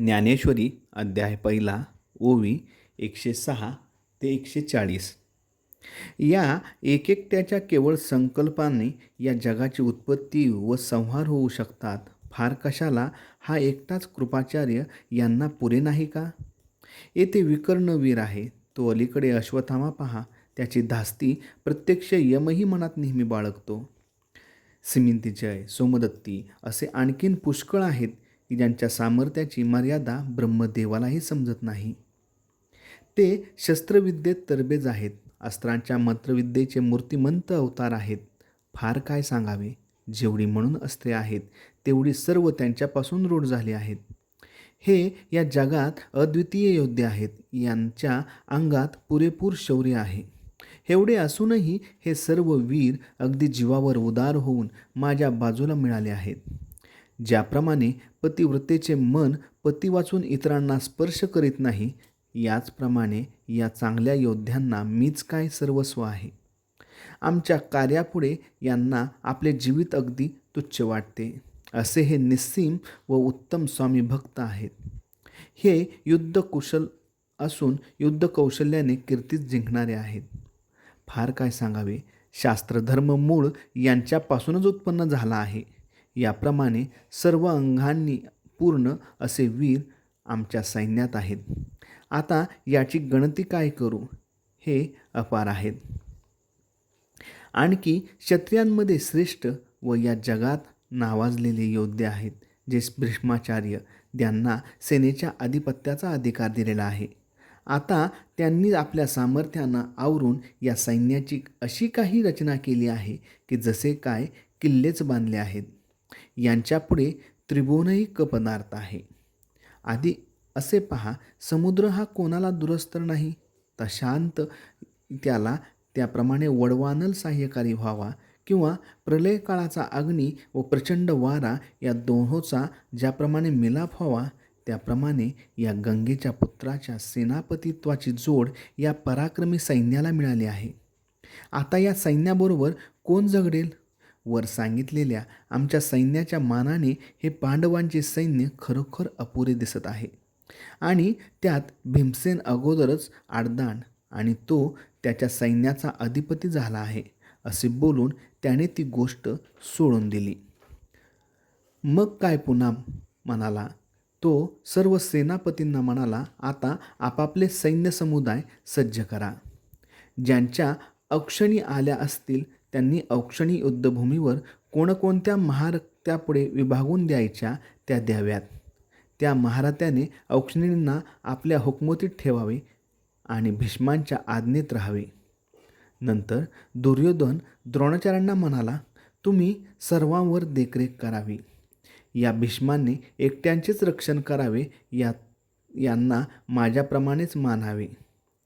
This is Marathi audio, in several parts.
ज्ञानेश्वरी अध्याय पहिला ओवी एकशे सहा ते एकशे चाळीस. या एकेकट्याच्या केवळ संकल्पाने या जगाची उत्पत्ती व संहार होऊ शकतात. फार कशाला? हा एकटाच कृपाचार्य यांना पुरे नाही का? येथे विकर्णवीर आहे. तो अलीकडे अश्वथामा पहा. त्याची धास्ती प्रत्यक्ष यमही मनात नेहमी बाळगतो. सिमिंतीजय सोमदत्ती असे आणखीन पुष्कळ आहेत. की ज्यांच्या सामर्थ्याची मर्यादा ब्रह्मदेवालाही समजत नाही. ते शस्त्रविद्येत तरबेज आहेत. अस्त्रांच्या मंत्रविद्येचे मूर्तिमंत अवतार आहेत. फार काय सांगावे? जेवढी म्हणून अस्त्रे आहेत तेवढी सर्व त्यांच्यापासून रूढ झाली आहेत. हे या जगात अद्वितीय योद्धे आहेत. यांच्या अंगात पुरेपूर शौर्य आहे. एवढे असूनही हे सर्व वीर अगदी जीवावर उदार होऊन माझ्या बाजूला मिळाले आहेत. ज्याप्रमाणे पतिव्रतेचे मन पती वाचून इतरांना स्पर्श करीत नाही याचप्रमाणे या चांगल्या योद्ध्यांना मीच काय सर्वस्व आहे? आमच्या कार्यापुढे यांना आपले जीवित अगदी तुच्छ वाटते. असे हे निस्सीम व उत्तम स्वामी भक्त आहेत. हे युद्धकुशल असून युद्धकौशल्याने कीर्तीच जिंकणारे आहेत. फार काय सांगावे? शास्त्रधर्म मूळ यांच्यापासूनच उत्पन्न झाला आहे. याप्रमाणे सर्व अंगांनी पूर्ण असे वीर आमच्या सैन्यात आहेत. आता याची गणती काय करू? हे अपार आहेत. आणखी क्षत्रियांमध्ये श्रेष्ठ व या जगात नावाजलेले योद्धे आहेत जे भ्रष्माचार्य त्यांना सेनेच्या अधिपत्याचा अधिकार दिलेला आहे. आता त्यांनी आपल्या सामर्थ्यानं आवरून या सैन्याची अशी काही रचना केली आहे की जसे काय किल्लेच बांधले आहेत. यांच्यापुढे त्रिभुवनही कपनार्थ आहे. आधी असे पहा समुद्र हा कोणाला दुरस्तर नाही? तशांत त्याला त्याप्रमाणे वडवानल सहाय्यकारी व्हावा किंवा प्रलय काळाचा अग्नी व प्रचंड वारा या दोहोचा ज्याप्रमाणे मिलाप व्हावा त्याप्रमाणे या गंगेच्या पुत्राच्या सेनापतित्वाची जोड या पराक्रमी सैन्याला मिळाली आहे. आता या सैन्याबरोबर कोण झगडेल? वर सांगितलेल्या आमच्या सैन्याच्या मानाने हे पांडवांचे सैन्य खरोखर अपुरे दिसत आहे. आणि त्यात भीमसेन अगोदरच आडदांड आणि तो त्याच्या सैन्याचा अधिपती झाला आहे असे बोलून त्याने ती गोष्ट सोडून दिली. मग काय पुन्हा म्हणाला? तो सर्व सेनापतींना म्हणाला आता आपापले सैन्य समुदाय सज्ज करा. ज्यांच्या अक्षणी आल्या असतील त्यांनी औक्षणी युद्धभूमीवर कोणकोणत्या महारत्यापुढे विभागून द्यायच्या त्या द्याव्यात. त्या महारत्याने औक्षणींना आपल्या हुकमतीत ठेवावे आणि भीष्मांच्या आज्ञेत राहावे. नंतर दुर्योधन द्रोणाचार्यांना म्हणाला तुम्ही सर्वांवर देखरेख करावी. या भीष्मांनी एकट्यांचेच रक्षण करावे या यांना माझ्याप्रमाणेच मानावे.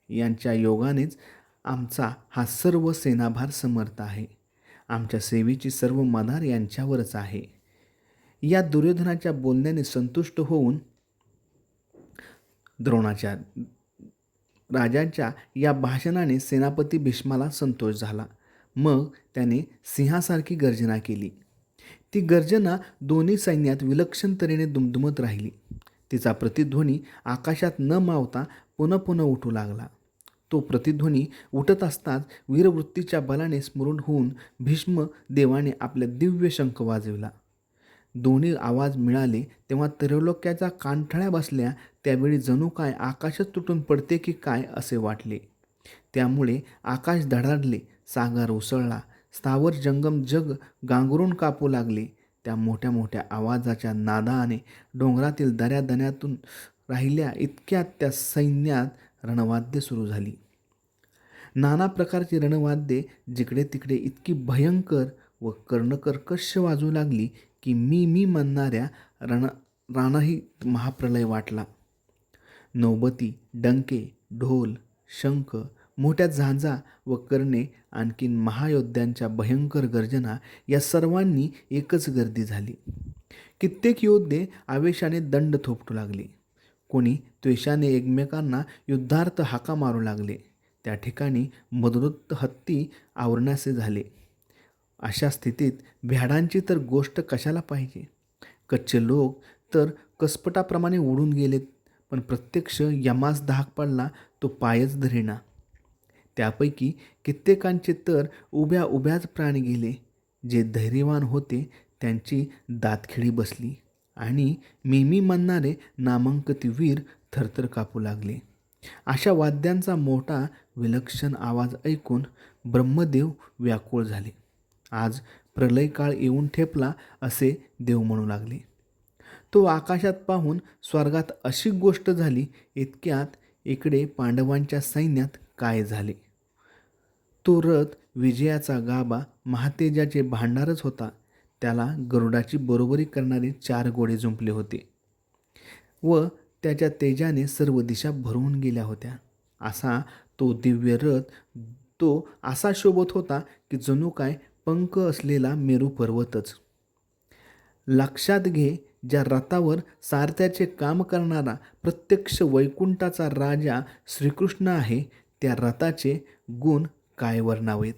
यांच्या योगानेच आमचा हा सर्व सेनाभार समर्थ आहे. आमच्या सेवेची सर्व मदार यांच्यावरच आहे. या दुर्योधनाच्या बोलण्याने संतुष्ट होऊन द्रोणाच्या राजांच्या या भाषणाने सेनापती भीष्माला संतोष झाला. मग त्याने सिंहासारखी गर्जना केली. ती गर्जना दोन्ही सैन्यात विलक्षण तऱ्हेने दुमदुमत राहिली. तिचा प्रतिध्वनी आकाशात न मावता पुन्हा पुन्हा उठू लागला. तो प्रतिध्वनी उठत असताच वीरवृत्तीच्या बलाने स्मरून होऊन भीष्म देवाने आपल्या दिव्य शंख वाजविला. दोन्ही आवाज मिळाले तेव्हा त्रैलोक्याच्या कानठळ्या बसल्या त्यावेळी जणू काय आकाशच तुटून पडते की काय असे वाटले. त्यामुळे आकाश धडाडले सागर उसळला स्थावर जंगम जग गांगरून कापू लागले. त्या मोठ्या मोठ्या आवाजाच्या नादाने डोंगरातील दऱ्यादण्यातून राहिल्या इतक्यात त्या सैन्यात रणवाद्य सुरू झाली. नाना प्रकारची रणवाद्ये जिकडे तिकडे इतकी भयंकर व कर्णकर्कश वाजू लागली की मी मी म्हणणाऱ्या रण राणाही महाप्रलय वाटला. नौबती डंके ढोल शंख मोठ्या झांजा व कर्णे आणखीन महायोद्ध्यांच्या भयंकर गर्जना या सर्वांनी एकच गर्दी झाली. कित्येक योद्धे आवेशाने दंड थोपटू लागले. कोणी त्वेषाने एकमेकांना युद्धार्थ हाका मारू लागले. त्या ठिकाणी मदोदत्त हत्ती आवरणासे झाले. अशा स्थितीत भ्याडांची तर गोष्ट कशाला पाहिजे? कच्चे लोक तर कसपटाप्रमाणे उडून गेलेत पण प्रत्यक्ष यमास धाक पडला तो पायच धरेना. त्यापैकी कित्येकांचे तर उभ्या उभ्याच प्राण गेले. जे धैर्यवान होते त्यांची दातखिळी बसली आणि मिमी म्हणणारे नामांकित वीर थरथर कापू लागले. अशा वाद्यांचा मोठा विलक्षण आवाज ऐकून ब्रह्मदेव व्याकुळ झाले. आज प्रलय काळ येऊन ठेपला असे देव म्हणू लागले. तो आकाशात पाहून स्वर्गात अशी गोष्ट झाली इतक्यात इकडे पांडवांच्या सैन्यात काय झाले? तो रथ विजयाचा गाभा महातेजाचे भांडारच होता. त्याला गरुडाची बरोबरी करणारे चार गोडे जुंपले होते व त्याच्या तेजाने सर्व दिशा भरून गेल्या होत्या. असा तो दिव्य रथ तो असा शोभत होता की जणू काय पंख असलेला मेरू पर्वतच. लक्षात घे ज्या रथावर सारथ्याचे काम करणारा प्रत्यक्ष वैकुंठाचा राजा श्रीकृष्ण आहे त्या रथाचे गुण काय वर्णावेत